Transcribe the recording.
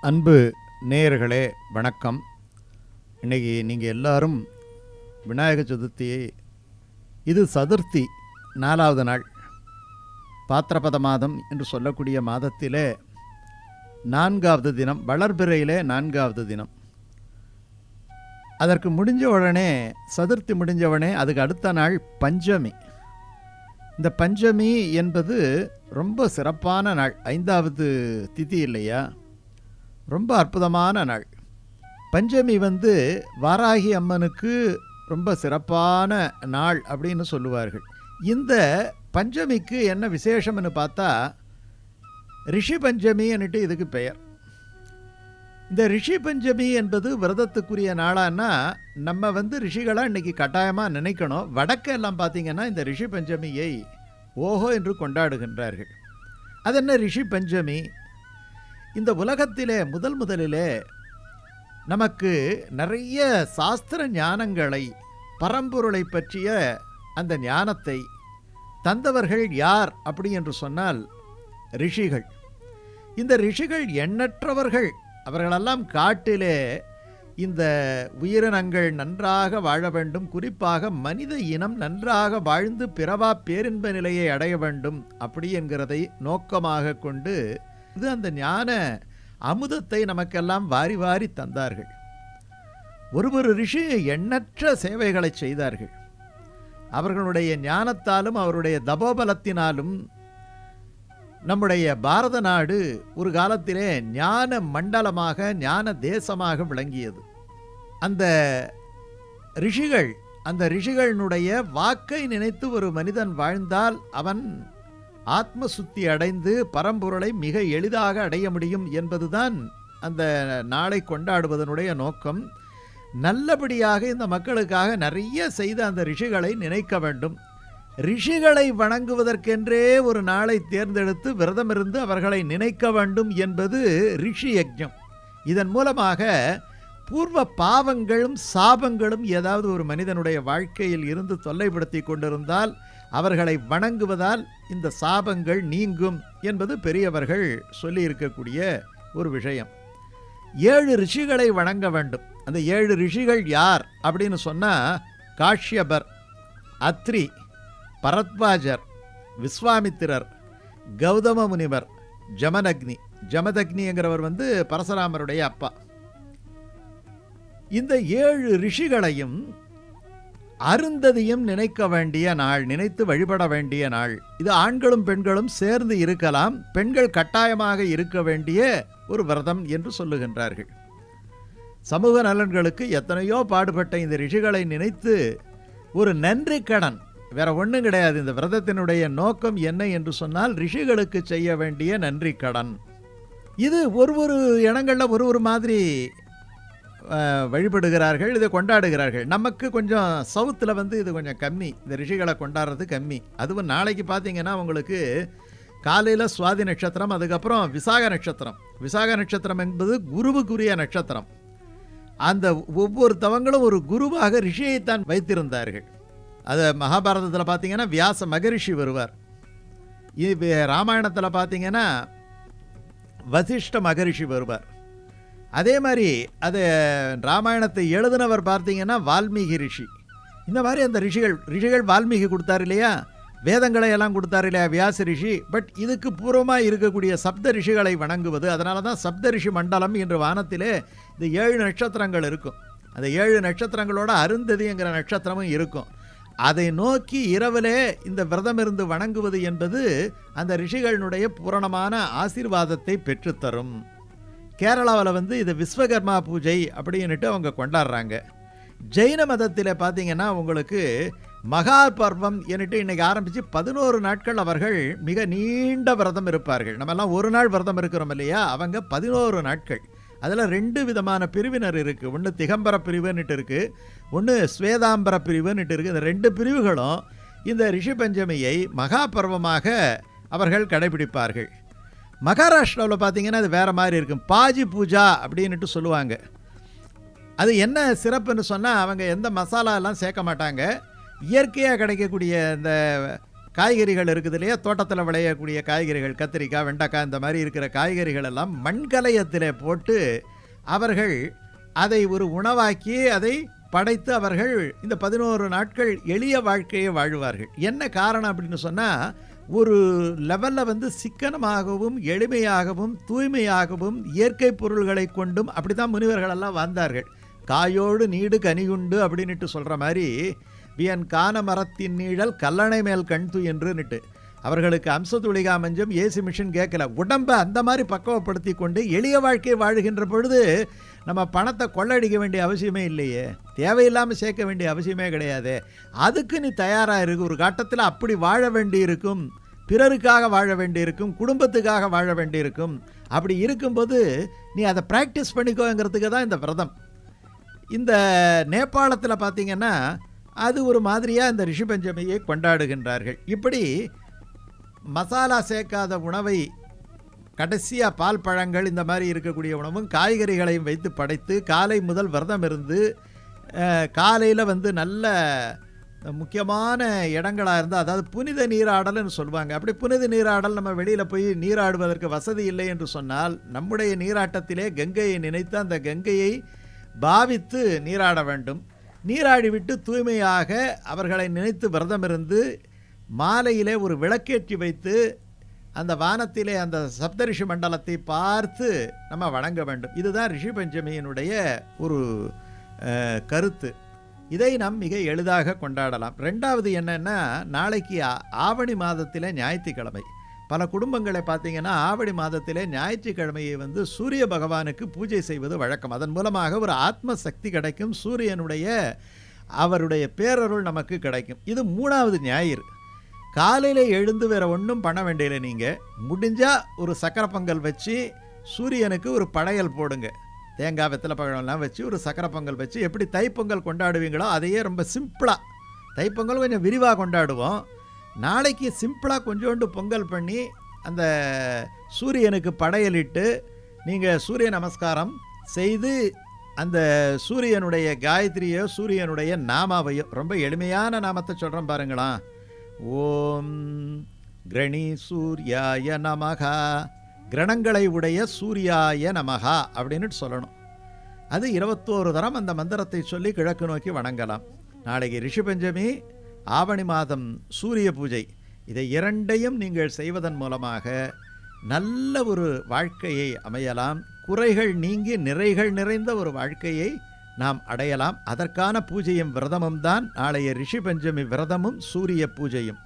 அன்பு நேயர்களே வணக்கம். இன்னைக்கு நீங்கள் எல்லாரும் விநாயக சதுர்த்தியை இது சதுர்த்தி நாலாவது நாள். பாத்திரபத மாதம் என்று சொல்லக்கூடிய மாதத்திலே நான்காவது தினம் வளர்பிறையிலே நான்காவது தினம். அதற்கு முடிஞ்ச உடனே சதுர்த்தி முடிஞ்சவுடனே அதுக்கு அடுத்த நாள் பஞ்சமி. இந்த பஞ்சமி என்பது ரொம்ப சிறப்பான நாள். ஐந்தாவது திதி இல்லையா? ரொம்ப அற்புதமான நாள். பஞ்சமி வந்து வாராகி அம்மனுக்கு ரொம்ப சிறப்பான நாள் அப்படின்னு சொல்லுவார்கள். இந்த பஞ்சமிக்கு என்ன விசேஷம்னு பார்த்தா ரிஷி பஞ்சமின்னுட்டு இதுக்கு பெயர். இந்த ரிஷி பஞ்சமி என்பது விரதத்துக்குரிய நாளான்னா நம்ம வந்து ரிஷிகளாக இன்றைக்கி கட்டாயமாக நினைக்கணும். வடக்கெல்லாம் பார்த்திங்கன்னா இந்த ரிஷி பஞ்சமியை ஓஹோ என்று கொண்டாடுகின்றார்கள். அது என்ன ரிஷி பஞ்சமி? இந்த உலகத்திலே முதல் முதலிலே நமக்கு நிறைய சாஸ்திர ஞானங்களை பரம்பொருளை பற்றிய அந்த ஞானத்தை தந்தவர்கள் யார் அப்படி என்று சொன்னால் ரிஷிகள். இந்த ரிஷிகள் எண்ணற்றவர்கள். அவர்களெல்லாம் காட்டிலே இந்த உயிரினங்கள் நன்றாக வாழ வேண்டும். குறிப்பாக மனித இனம் நன்றாக வாழ்ந்து பிறவா பேரின்ப நிலையை அடைய வேண்டும். அப்படி என்கிறதை நோக்கமாக கொண்டு இது அந்த ஞான அமுதத்தை நமக்கெல்லாம் வாரி வாரி தந்தார்கள். ஒரு ஒரு ரிஷி எண்ணற்ற சேவைகளை செய்தார்கள். அவர்களுடைய ஞானத்தாலும் அவருடைய தபோபலத்தினாலும் நம்முடைய பாரத நாடு ஒரு காலத்திலே ஞான மண்டலமாக ஞான தேசமாக விளங்கியது. அந்த ரிஷிகள் அந்த ரிஷிகளினுடைய வாக்கை நினைத்து ஒரு மனிதன் வாழ்ந்தால் அவன் ஆத்ம சுத்தி அடைந்து பரம்பொருளை மிக எளிதாக அடைய முடியும் என்பதுதான் அந்த நாளை கொண்டாடுவதனுடைய நோக்கம். நல்லபடியாக இந்த மக்களுக்காக நிறைய செய்த அந்த ரிஷிகளை நினைக்க வேண்டும். ரிஷிகளை வணங்குவதற்கென்றே ஒரு நாளை தேர்ந்தெடுத்து விரதமிருந்து அவர்களை நினைக்க வேண்டும் என்பது ரிஷி யஜ்ஞம் இதன் மூலமாக பூர்வ பாவங்களும் சாபங்களும் ஏதாவது ஒரு மனிதனுடைய வாழ்க்கையில் இருந்து தொல்லைப்படுத்தி கொண்டிருந்தால் அவர்களை வணங்குவதால் இந்த சாபங்கள் நீங்கும் என்பது பெரியவர்கள் சொல்லியிருக்கக்கூடிய ஒரு விஷயம். ஏழு ரிஷிகளை வணங்க வேண்டும். அந்த ஏழு ரிஷிகள் யார் அப்படின்னு சொன்னால் காஷ்யபர் அத்ரி பரத்வாஜர் விஸ்வாமித்திரர் கௌதம முனிவர் ஜமதக்னி. ஜமதக்னிங்கிறவர் வந்து பரசுராமருடைய அப்பா. இந்த ஏழு ரிஷிகளையும் அருந்ததியும் நினைக்க வேண்டிய நாள் நினைத்து வழிபட வேண்டிய நாள். இது ஆண்களும் பெண்களும் சேர்ந்து இருக்கலாம் பெண்கள் கட்டாயமாக இருக்க வேண்டிய ஒரு விரதம் என்று சொல்லுகின்றார்கள். சமூக நலன்களுக்கு எத்தனையோ பாடுபட்ட இந்த ரிஷிகளை நினைத்து ஒரு நன்றி கடன் வேற ஒன்றும் கிடையாது இந்த விரதத்தினுடைய நோக்கம் என்ன என்று சொன்னால் ரிஷிகளுக்கு செய்ய வேண்டிய நன்றி கடன். இது ஒரு ஒரு இடங்களில் ஒரு ஒரு மாதிரி வழிபடுகிறார்கள் இதை கொண்டாடுகிறார்கள். நமக்கு கொஞ்சம் சவுத்தில் வந்து இது கொஞ்சம் கம்மி. இந்த ரிஷிகளை கொண்டாடுறது கம்மி. அதுவும் நாளைக்கு பார்த்தீங்கன்னா உங்களுக்கு காலையில் சுவாதி நட்சத்திரம் அதுக்கப்புறம் விசாக நட்சத்திரம். விசாக நட்சத்திரம் என்பது குருவுக்குரிய நட்சத்திரம். அந்த ஒவ்வொரு தவங்களும் ஒரு குருவாக ரிஷியைத்தான் வைத்திருந்தார்கள். அது மகாபாரதத்தில் பார்த்தீங்கன்னா வியாச மகரிஷி வருவார். இது ராமாயணத்தில் பார்த்தீங்கன்னா வசிஷ்ட மகரிஷி வருவார். அதே மாதிரி அது ராமாயணத்தை எழுதினவர் பார்த்தீங்கன்னா வால்மீகி ரிஷி. இந்த மாதிரி அந்த ரிஷிகள் ரிஷிகள் வால்மீகி கொடுத்தாரு இல்லையா? வேதங்களை எல்லாம் கொடுத்தாரு இல்லையா வியாச ரிஷி? பட் இதுக்கு பூர்வமாக இருக்கக்கூடிய சப்த ரிஷிகளை வணங்குவது அதனால தான் சப்த ரிஷி மண்டலம் என்று வானத்திலே இந்த ஏழு நட்சத்திரங்கள் இருக்கும். அந்த ஏழு நட்சத்திரங்களோட அருந்ததிங்கிற நட்சத்திரமும் இருக்கும். அதை நோக்கி இரவிலே இந்த விரதம் இருந்து வணங்குவது என்பது அந்த ரிஷிகளினுடைய பூரணமான ஆசீர்வாதத்தை பெற்றுத்தரும். கேரளாவில் வந்து இது விஸ்வகர்மா பூஜை அப்படின்னுட்டு அவங்க கொண்டாடுறாங்க. ஜெயின மதத்தில் பார்த்தீங்கன்னா உங்களுக்கு மகா பர்வம் என்னட்டு இன்னைக்கு ஆரம்பித்து பதினோரு நாட்கள் அவர்கள் மிக நீண்ட விரதம் இருப்பார்கள். நம்மெல்லாம் ஒரு நாள் விரதம் இருக்கிறோம் இல்லையா? அவங்க பதினோரு நாட்கள். அதில் ரெண்டு விதமான பிரிவினர் இருக்குது ஒன்று திகம்பர பிரிவுன்னுட்டு இருக்குது ஒன்று ஸ்வேதாம்பர பிரிவுன்னுட்டு இருக்குது இந்த ரெண்டு பிரிவுகளும் இந்த ரிஷி பஞ்சமியை மகா பர்வமாக அவர்கள் கடைபிடிப்பார்கள். மகாராஷ்டிராவில் பார்த்தீங்கன்னா அது வேறு மாதிரி இருக்கும். பாஜி பூஜா அப்படின்னுட்டு சொல்லுவாங்க. அது என்ன சிறப்புன்னு சொன்னால் அவங்க எந்த மசாலாலாம் சேர்க்க மாட்டாங்க. இயற்கையாக கிடைக்கக்கூடிய இந்த காய்கறிகள் இருக்குது இல்லையா? தோட்டத்தில் விளையக்கூடிய காய்கறிகள் கத்திரிக்காய் வெண்டைக்காய் இந்த மாதிரி இருக்கிற காய்கறிகள் எல்லாம் மண்கலயத்தில் போட்டு அவர்கள் அதை ஒரு உணவாக்கி அதை படைத்து அவர்கள் இந்த பதினோரு நாட்கள் எளிய வாழ்க்கையை வாழ்வார்கள். என்ன காரணம் அப்படின்னு சொன்னால் ஒரு லெவலில் வந்து சிக்கனமாகவும் எளிமையாகவும் தூய்மையாகவும் இயற்கை பொருள்களை கொண்டும் அப்படி தான் முனிவர்களெல்லாம் வாழ்ந்தார்கள். காயோடு நீடு கனியுண்டு அப்படின்னுட்டு சொல்கிற மாதிரி வியன் கான மரத்தின் நீழல் கல்லணை மேல் கண் என்றுன்னுட்டு அவர்களுக்கு அம்சத்துளிகா மஞ்சம் ஏசி மிஷின் கேட்கல உடம்பை அந்த மாதிரி பக்குவப்படுத்தி கொண்டு எளிய வாழ்க்கை வாழுகின்ற பொழுது நம்ம பணத்தை கொள்ளடிக்க வேண்டிய அவசியமே இல்லையே. தேவையில்லாமல் சேர்க்க வேண்டிய அவசியமே கிடையாது. அதுக்கு நீ தயாராக இருக்கு ஒரு கட்டத்தில் அப்படி வாழ வேண்டியிருக்கும். பிறருக்காக வாழ வேண்டியிருக்கும். குடும்பத்துக்காக வாழ வேண்டியிருக்கும். அப்படி இருக்கும்போது நீ அதை ப்ராக்டிஸ் பண்ணிக்கோங்கிறதுக்கு தான் இந்த விரதம். இந்த நேபாளத்தில் பார்த்தீங்கன்னா அது ஒரு மாதிரியாக இந்த ரிஷி பஞ்சமியை கொண்டாடுகின்றார்கள். இப்படி மசாலா சேர்க்காத உணவை கடைசியாக பால் பழங்கள் இந்த மாதிரி இருக்கக்கூடிய உணவும் காய்கறிகளையும் வைத்து படைத்து காலை முதல் விரதம் இருந்து காலையில் வந்து நல்ல முக்கியமான இடங்களாக இருந்தால் அதாவது புனித நீராடல்னு சொல்லுவாங்க. அப்படி புனித நீராடல் நம்ம வெளியில் போய் நீராடுவதற்கு வசதி இல்லை என்று சொன்னால் நம்முடைய நீராட்டத்திலே கங்கையை நினைத்து அந்த கங்கையை பாவித்து நீராட வேண்டும். நீராடிவிட்டு தூய்மையாக அவர்களை நினைத்து விரதம் இருந்து மாலையிலே ஒரு விளக்கேற்றி வைத்து அந்த வானத்திலே அந்த சப்தரிஷி மண்டலத்தை பார்த்து நம்ம வணங்க வேண்டும். இதுதான் ரிஷி பஞ்சமியினுடைய ஒரு கருத்து. இதை நாம் மிக எளிதாக கொண்டாடலாம். ரெண்டாவது என்னென்னா நாளைக்கு ஆவணி மாதத்தில் ஞாயிற்றுக்கிழமை. பல குடும்பங்களை பார்த்தீங்கன்னா ஆவணி மாதத்திலே ஞாயிற்றுக்கிழமையை வந்து சூரிய பகவானுக்கு பூஜை செய்வது வழக்கம். அதன் மூலமாக ஒரு ஆத்ம சக்தி கிடைக்கும். சூரியனுடைய அவருடைய பேரருள் நமக்கு கிடைக்கும். இது மூணாவது ஞாயிறு. காலையில் எழுந்து வேறு ஒன்றும் பண்ண வேண்டியதில்லை நீங்கள் முடிஞ்சால் ஒரு சக்கரை பொங்கல் வச்சு சூரியனுக்கு ஒரு படையல் போடுங்க. தேங்காய் வெத்தலை பழம்லாம் வச்சு ஒரு சக்கரை பொங்கல் வச்சு எப்படி தைப்பொங்கல் கொண்டாடுவீங்களோ அதையே ரொம்ப சிம்பிளாக தைப்பொங்கல் கொஞ்சம் விரிவாக கொண்டாடுவோம். நாளைக்கு சிம்பிளாக கொஞ்சோண்டு பொங்கல் பண்ணி அந்த சூரியனுக்கு படையலிட்டு நீங்கள் சூரிய நமஸ்காரம் செய்து அந்த சூரியனுடைய காயத்ரியோ சூரியனுடைய நாமாவையோ ரொம்ப எளிமையான நாமத்தை சொல்கிறோம் பாருங்களேன். ஓம் கிரணி சூர்யாய நமகா கிரணங்களை உடைய சூர்யாய நமகா அப்படின்னு சொல்லணும். அது இருபத்தோரு தரம் அந்த மந்திரத்தை சொல்லி கிழக்கு நோக்கி வணங்கலாம். நாளைக்கு ரிஷி பஞ்சமி ஆவணி மாதம் சூரிய பூஜை இதை இரண்டையும் நீங்கள் செய்வதன் மூலமாக நல்ல ஒரு வாழ்க்கையை அமையலாம். குறைகள் நீங்கி நிறைகள் நிறைந்த ஒரு வாழ்க்கையை நாம் அடையலாம். அதற்கான பூஜையும் விரதமும் தான் நாளைய ரிஷி பஞ்சமி விரதமும் சூரிய பூஜையும்.